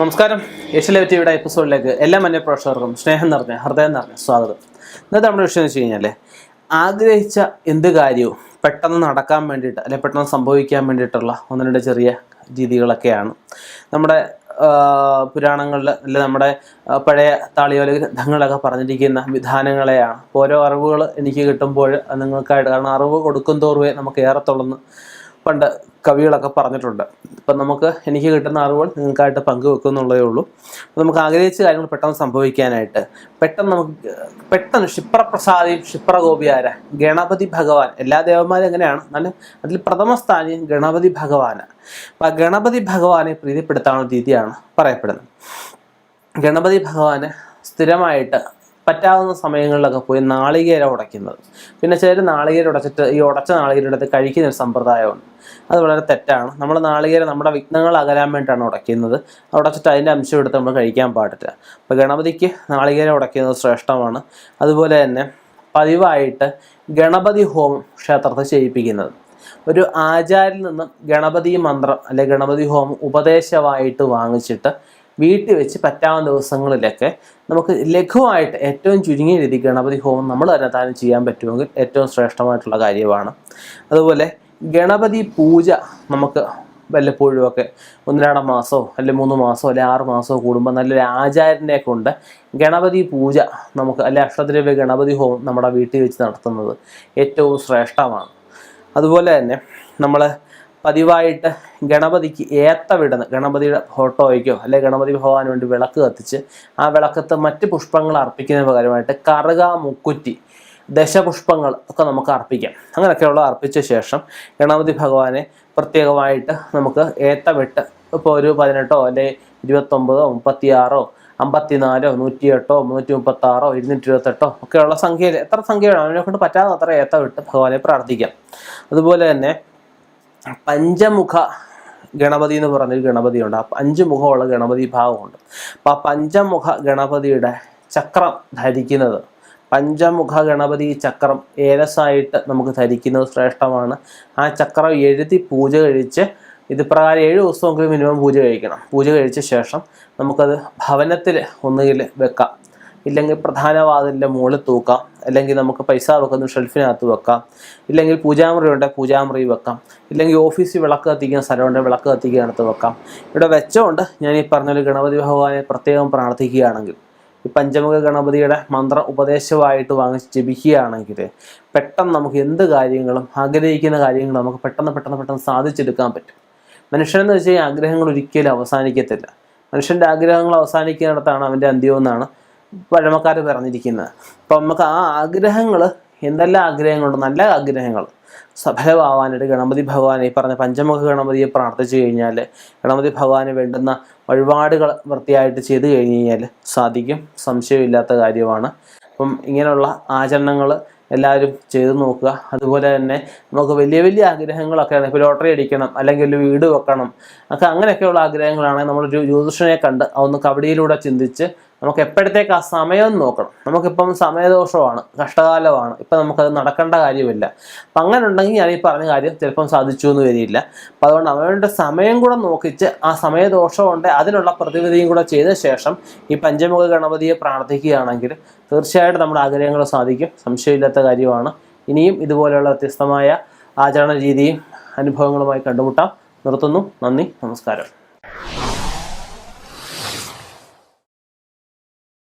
നമസ്കാരം. ഏഷ്യലെ ടിവിയുടെ എപ്പിസോഡിലേക്ക് എല്ലാ മന്യ പ്രേക്ഷകർക്കും സ്നേഹം നിറഞ്ഞ ഹൃദയം നിറഞ്ഞ സ്വാഗതം. ഇന്നത്തെ നമ്മുടെ വിഷയം എന്ന് വെച്ച് കഴിഞ്ഞാൽ ആഗ്രഹിച്ച എന്ത് കാര്യവും പെട്ടെന്ന് നടക്കാൻ വേണ്ടിയിട്ട് അല്ലെങ്കിൽ പെട്ടെന്ന് സംഭവിക്കാൻ വേണ്ടിയിട്ടുള്ള ഒന്ന് രണ്ട് ചെറിയ രീതികളൊക്കെയാണ്. നമ്മുടെ പുരാണങ്ങളിൽ അല്ലെ നമ്മുടെ പഴയ താളിയോല ഗ്രന്ഥങ്ങളൊക്കെ പറഞ്ഞിരിക്കുന്ന വിധാനങ്ങളെയാണ്. ഓരോ അറിവുകൾ എനിക്ക് കിട്ടുമ്പോൾ നിങ്ങൾക്കായിട്ട് കാരണം അറിവ് കൊടുക്കും തോറുവേ നമുക്ക് ഏറത്തുള്ളെന്ന് പണ്ട് കവികളൊക്കെ പറഞ്ഞിട്ടുണ്ട്. ഇപ്പം നമുക്ക് എനിക്ക് കിട്ടുന്ന അറിവുകൾ നിങ്ങൾക്കായിട്ട് പങ്കുവെക്കും എന്നുള്ളതേ ഉള്ളൂ നമുക്ക് ആഗ്രഹിച്ച കാര്യങ്ങൾ പെട്ടെന്ന് സംഭവിക്കാനായിട്ട് പെട്ടെന്ന് നമുക്ക് പെട്ടെന്ന് ക്ഷിപ്രപ്രസാദി ക്ഷിപ്രഗോപിയാര ഗണപതി ഭഗവാൻ. എല്ലാ ദേവന്മാരും എങ്ങനെയാണ്? എന്നാലും അതിൽ പ്രഥമ സ്ഥാനം ഗണപതി ഭഗവാനാണ് അപ്പം ഗണപതി ഭഗവാനെ പ്രീതിപ്പെടുത്താനുള്ള രീതിയാണ് പറയപ്പെടുന്നത്. ഗണപതി ഭഗവാന് സ്ഥിരമായിട്ട് പറ്റാവുന്ന സമയങ്ങളിലൊക്കെ പോയി നാളികേര ഉടയ്ക്കുന്നത്. പിന്നെ ചിലർ നാളികേര ഉടച്ചിട്ട് ഈ ഉടച്ച നാളികേരടുത്ത് കഴിക്കുന്ന ഒരു സമ്പ്രദായമുണ്ട്. അത് വളരെ തെറ്റാണ്. നമ്മൾ നാളികേര നമ്മുടെ വിഘ്നങ്ങൾ അകലാൻ വേണ്ടിയിട്ടാണ് ഉടയ്ക്കുന്നത്. ഉടച്ചിട്ട് അതിന്റെ അംശം എടുത്ത് നമ്മൾ കഴിക്കാൻ പാടില്ല. അപ്പോൾ ഗണപതിക്ക് നാളികേര ഉടയ്ക്കുന്നത് ശ്രേഷ്ഠമാണ്. അതുപോലെ തന്നെ പതിവായിട്ട് ഗണപതി ഹോമം ക്ഷേത്രത്തിൽ ചെയ്യിപ്പിക്കുന്നത്. ഒരു ആചാരിൽ നിന്നും ഗണപതി മന്ത്രം അല്ലെ ഗണപതി ഹോമം ഉപദേശമായിട്ട് വാങ്ങിച്ചിട്ട് വീട്ടിൽ വെച്ച് പറ്റാവുന്ന ദിവസങ്ങളിലൊക്കെ നമുക്ക് ലഘുവായിട്ട് ഏറ്റവും ചുരുങ്ങിയ രീതിക്ക് ഗണപതി ഹോമം നമ്മൾ തന്നെ താനും ചെയ്യാൻ പറ്റുമെങ്കിൽ ഏറ്റവും ശ്രേഷ്ഠമായിട്ടുള്ള കാര്യമാണ്. അതുപോലെ ഗണപതി പൂജ നമുക്ക് വല്ലപ്പോഴും ഒക്കെ ഒന്ന് മാസമോ അല്ലെങ്കിൽ മൂന്ന് മാസമോ അല്ലെങ്കിൽ ആറ് മാസമോ കൂടുമ്പോൾ നല്ലൊരു ആചാര്യനെ കൊണ്ട് ഗണപതി പൂജ നമുക്ക് അല്ലെ അഷ്ടദ്രവ്യ ഗണപതി ഹോമം നമ്മുടെ വീട്ടിൽ വെച്ച് നടത്തുന്നത് ഏറ്റവും ശ്രേഷ്ഠമാണ്. അതുപോലെ തന്നെ നമ്മൾ പതിവായിട്ട് ഗണപതിക്ക് ഏത്തവിടുന്ന ഗണപതിയുടെ ഫോട്ടോയ്ക്കോ അല്ലെ ഗണപതി ഭഗവാന് വേണ്ടി വിളക്ക് കത്തിച്ച് ആ വിളക്കത്ത് മറ്റ് പുഷ്പങ്ങൾ അർപ്പിക്കുന്നതിന് പകരമായിട്ട് കറുക മുക്കുറ്റി ദശപുഷ്പങ്ങൾ ഒക്കെ നമുക്ക് അർപ്പിക്കാം. അങ്ങനെയൊക്കെയുള്ള അർപ്പിച്ച ശേഷം ഗണപതി ഭഗവാനെ പ്രത്യേകമായിട്ട് നമുക്ക് ഏത്തവിട്ട് ഇപ്പോൾ ഒരു പതിനെട്ടോ അല്ലെ ഇരുപത്തൊമ്പതോ മുപ്പത്തിയാറോ അമ്പത്തിനാലോ നൂറ്റിയെട്ടോ മുന്നൂറ്റി മുപ്പത്താറോ ഇരുന്നൂറ്റി ഇരുപത്തെട്ടോ ഒക്കെയുള്ള സംഖ്യയിൽ എത്ര സംഖ്യ വേണം അവനെ കൊണ്ട് പറ്റാവുന്ന അത്ര ഏത്ത വിട്ട് ഭഗവാനെ പ്രാർത്ഥിക്കാം. അതുപോലെ തന്നെ പഞ്ചമുഖ ഗണപതി എന്ന് പറഞ്ഞൊരു ഗണപതിയുണ്ട്. ആ പഞ്ചമുഖമുള്ള ഗണപതി ഭാവമുണ്ട്. അപ്പോൾ ആ പഞ്ചമുഖ ഗണപതിയുടെ ചക്രം ധരിക്കുന്നത് പഞ്ചമുഖ ഗണപതി ചക്രം ഏലസായിട്ട് നമുക്ക് ധരിക്കുന്നത് ശ്രേഷ്ഠമാണ്. ആ ചക്രം എഴുതി പൂജ കഴിച്ച് ഇത് പ്രകാരം ഏഴ് ദിവസമെങ്കിലും മിനിമം പൂജ കഴിക്കണം. പൂജ കഴിച്ച ശേഷം നമുക്കത് ഭവനത്തിൽ ഒന്നുകിൽ വെക്കാം. ഇല്ലെങ്കിൽ പ്രധാന വാതിലിന്റെ മുകളിൽ തൂക്കാം. അല്ലെങ്കിൽ നമുക്ക് പൈസ വെക്കുന്ന ഷെൽഫിനകത്ത് വെക്കാം. ഇല്ലെങ്കിൽ പൂജാമുറി ഉണ്ടെങ്കിൽ പൂജാമുറി വെക്കാം. ഇല്ലെങ്കിൽ ഓഫീസിൽ വിളക്ക് കത്തിക്കുന്ന സ്ഥലമുണ്ടെങ്കിൽ വിളക്ക് കത്തിക്കുന്നിടത്ത് വെക്കാം. ഇവിടെ വെച്ചുകൊണ്ട് ഞാൻ ഈ പറഞ്ഞ ഗണപതി ഭഗവാനെ പ്രത്യേകം പ്രാർത്ഥിക്കുകയാണെങ്കിൽ ഈ പഞ്ചമുഖ ഗണപതിയുടെ മന്ത്ര ഉപദേശമായിട്ട് വാങ്ങിച്ച് ജപിക്കുകയാണെങ്കിൽ പെട്ടെന്ന് നമുക്ക് എന്ത് കാര്യങ്ങളും ആഗ്രഹിക്കുന്ന കാര്യങ്ങളും നമുക്ക് പെട്ടെന്ന് പെട്ടെന്ന് പെട്ടെന്ന് സാധിച്ചെടുക്കാൻ പറ്റും. മനുഷ്യനെന്ന് വെച്ച് കഴിഞ്ഞാൽ ആഗ്രഹങ്ങൾ ഒരിക്കലും അവസാനിക്കത്തില്ല. മനുഷ്യന്റെ ആഗ്രഹങ്ങൾ അവസാനിക്കുന്നിടത്താണ് അവന്റെ അന്ത്യമെന്നാണ് പഴമക്കാർ പറഞ്ഞിരിക്കുന്നത് അപ്പം നമുക്ക് ആ ആഗ്രഹങ്ങൾ എന്തെല്ലാം ആഗ്രഹങ്ങളുണ്ട്? നല്ല ആഗ്രഹങ്ങൾ. സഫലമാവാനായിട്ട് ഗണപതി ഭഗവാനെ ഈ പറഞ്ഞ പഞ്ചമുഖ ഗണപതിയെ പ്രാർത്ഥിച്ചു കഴിഞ്ഞാൽ ഗണപതി ഭഗവാന് വേണ്ടുന്ന വഴിപാടുകൾ വൃത്തിയായിട്ട് ചെയ്തു കഴിഞ്ഞ് കഴിഞ്ഞാൽ സാധിക്കും. സംശയമില്ലാത്ത കാര്യമാണ്. അപ്പം ഇങ്ങനെയുള്ള ആചരണങ്ങൾ എല്ലാവരും ചെയ്തു നോക്കുക. അതുപോലെ തന്നെ നമുക്ക് വലിയ വലിയ ആഗ്രഹങ്ങളൊക്കെയാണ്. ഇപ്പോൾ ലോട്ടറി അടിക്കണം അല്ലെങ്കിൽ ഒരു വീട് വെക്കണം ഒക്കെ അങ്ങനെയൊക്കെയുള്ള ആഗ്രഹങ്ങളാണെങ്കിൽ നമ്മളൊരു ജ്യോതിഷനെ കണ്ട് അതൊന്ന് കബഡിയിലൂടെ ചിന്തിച്ച് നമുക്ക് എപ്പോഴത്തേക്ക് ആ സമയം നോക്കണം. നമുക്കിപ്പം സമയദോഷമാണ് കഷ്ടകാലമാണ്. ഇപ്പം നമുക്കത് നടക്കേണ്ട കാര്യമില്ല. അപ്പം അങ്ങനെ ഉണ്ടെങ്കിൽ ഞാൻ ഈ പറഞ്ഞ കാര്യം ചിലപ്പം സാധിച്ചു എന്ന് വരില്ല. അപ്പം അതുകൊണ്ട് അവരുടെ സമയം കൂടെ നോക്കിച്ച് ആ സമയദോഷമുണ്ട് അതിനുള്ള പ്രതിവിധിയും കൂടെ ചെയ്ത ശേഷം ഈ പഞ്ചമുഖ ഗണപതിയെ പ്രാർത്ഥിക്കുകയാണെങ്കിൽ തീർച്ചയായിട്ടും നമ്മുടെ ആഗ്രഹങ്ങൾ സാധിക്കും. സംശയമില്ലാത്ത കാര്യമാണ്. ഇനിയും ഇതുപോലെയുള്ള വ്യത്യസ്തമായ ആചരണ രീതിയും അനുഭവങ്ങളുമായി കണ്ടുമുട്ടാം. നിർത്തുന്നു. നന്ദി. നമസ്കാരം.